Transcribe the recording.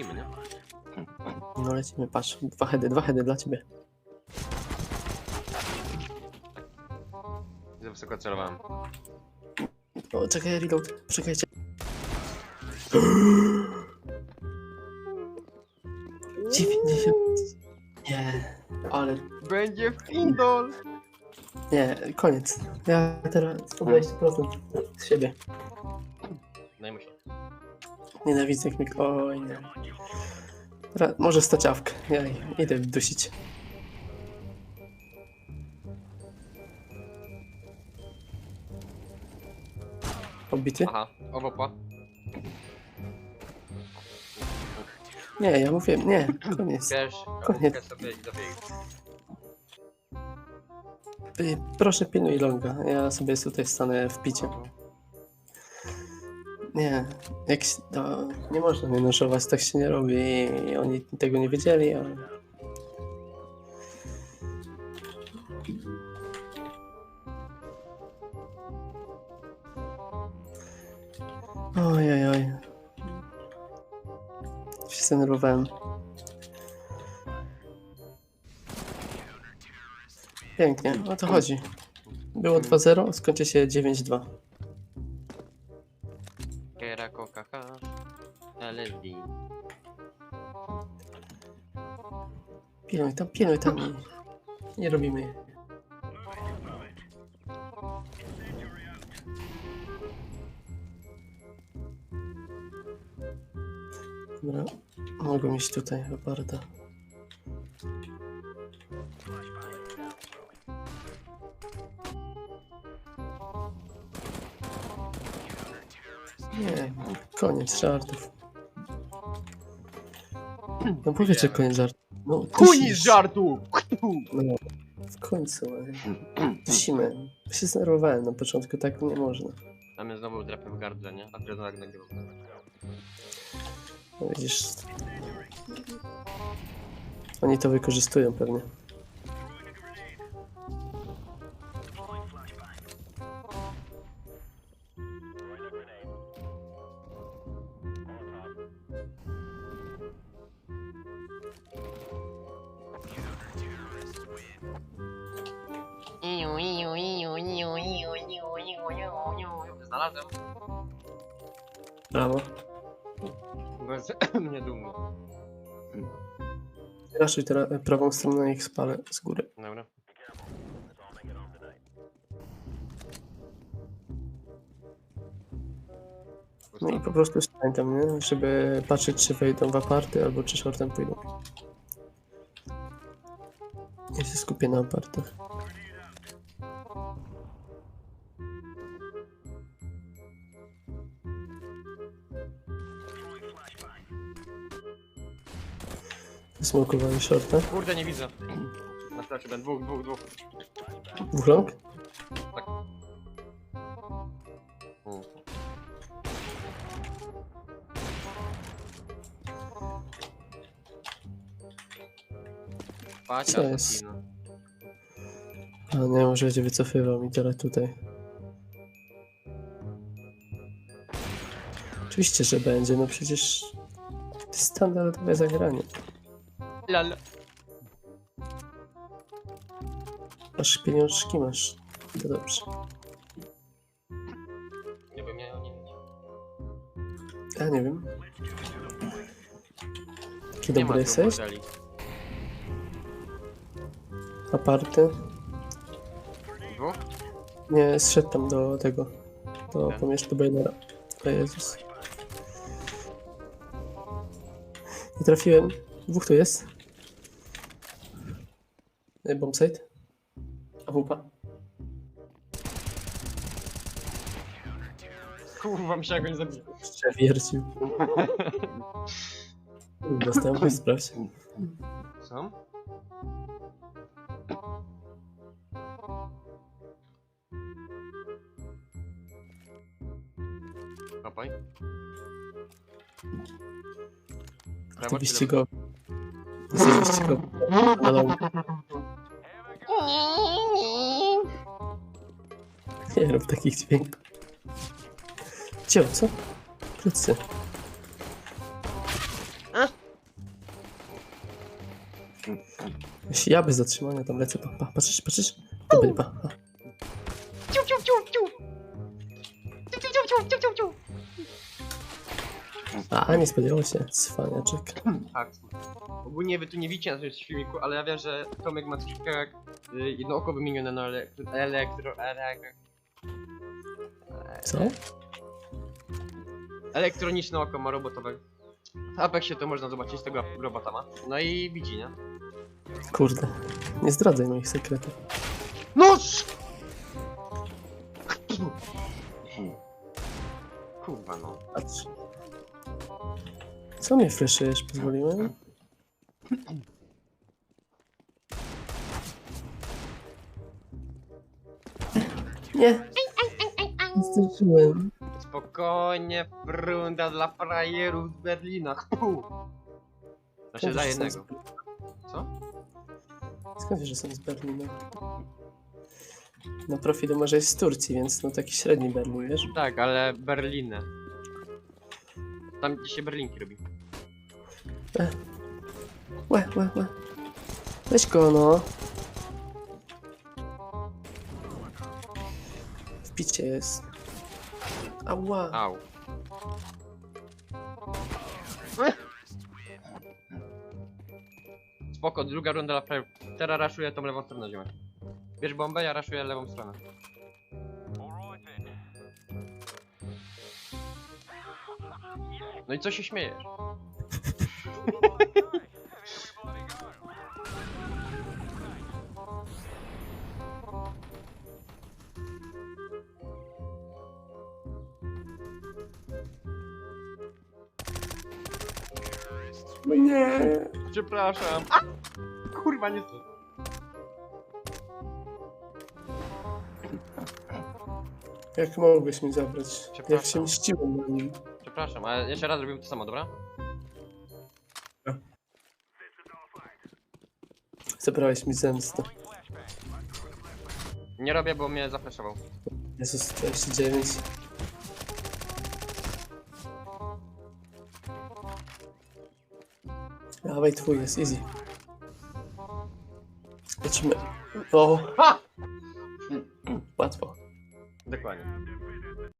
lecimy, nie? No lecimy, patrz. Dwa heady, dwa heady dla ciebie. Za wysoko celowałem. O, czekaj, reload. Czekajcie. Dziewięćdziesiąt. Nie, ale Będzie Findol! nie, koniec. Ja teraz 120% z siebie. Dajmy się. Nienawidzę jak mi... Oj, nie. Ra, może staciawkę. Ja idę dusić. Obity? Aha, owopła. Nie, ja mówię, nie, koniec. Wiesz, Koniec. sobie. Y, Proszę pilnuj longa, ja sobie tutaj stanę w picie. Nie, jak się, no, nie można mnie noszować, tak się nie robi i oni tego nie wiedzieli, ale... Oj, oj, oj. Się zdenerwowałem. Pięknie, o to chodzi. Było 2-0, skończy się 9-2. Pilnuj tam, pilnuj tam nie robimy. Dobra, mogą iść tutaj, Leoparda. Nie, koniec żartów. No powiecie koniec żartów. No, Kuni dusisz. z żartu! No, w końcu. ale Musimy. Się zdenerwowałem na początku, tak nie można. A my znowu drapem w gardle, nie? Adrenalak nagrywa. No, widzisz. Oni to wykorzystują pewnie. Znalazłem. Brawo. Bez mnie dumny. Raszuj teraz prawą stronę ich spalę z góry. Dobra. No i po prostu stań tam, nie? Żeby patrzeć, czy wejdą w aparty, albo czy shortem pójdą. Ja się skupię na apartach. Smokowali shorta. Kurde, nie widzę. Na stracie będę dwóch, dwóch, dwóch. Dwóch long? U. Patrz, Co jest? asasino. A nie, może będzie wycofywał mi tyle tutaj. Oczywiście, że będzie, no przecież to jest standardowe zagranie. Lal. Masz pieniążki, masz. To dobrze. Nie wiem, ja nie wiem. Ja nie wiem. Nie ma dobry tu jesteś? modeli. Aparty? Dwóch? Nie, zszedł tam do tego. Do Tak. pomieszczenia do Bailera. O Jezus. Nie trafiłem. Dwóch tu jest. Y, bombsite? AWP? Kurwa, mi się jakoś zabił. Przewiercił. Dostępny, sprawdź. Co? Kopaj. Oczywiście go. Oczywiście go. Ale nie rób takich dźwięków. Cio, co? Plecy. Ja bez zatrzymania tam lecę. Pa, pa, patrzysz, patrzysz? Dobry, pa. pa. A, nie spodziewał się, cwaniaczek. Tak. Ogólnie wy tu nie widzicie na tym filmiku, ale ja wiem, że Tomek ma troszkę jak y, jedno oko wymienione na elektro... elektro... elektro... Co? Elektroniczne oko ma robotowe. W Apexie to można zobaczyć, tego robota ma. No i widzi, nie? Kurde. Nie zdradzaj moich sekretów. Nóż! Kurwa no. Patrz. Co mnie fleszujesz, pozwoliłem? Nie. Zdążyłem. Spokojnie, runda dla frajerów z Berlina. Pu. Znaczy dla jednego. Co? Skąd wiesz, że są z Berlina? Na profilu może jest z Turcji, więc no taki średni Berlin, wiesz? Tak, ale Berlinę. Tam gdzie się berlinki robi. Łe, łe, łe. Weź go, no. W picie jest. Ała. Au. Spoko, druga runda frajerów. Teraz raszuję tą lewą stronę ziemię. Bierz bombę, ja raszuję lewą stronę. No i co się śmiejesz? Nie. Przepraszam. A! Kurwa, nie. Jak mogłeś mi zabrać? Jak się mściłem na nim. Przepraszam, ale jeszcze raz robimy to samo, dobra? Zabrałeś mi zemstę. Nie robię, bo mnie zafreszował. Jezus, 49. Dawaj, twój jest, easy. Lecimy. O, Ha! łatwo. Dokładnie.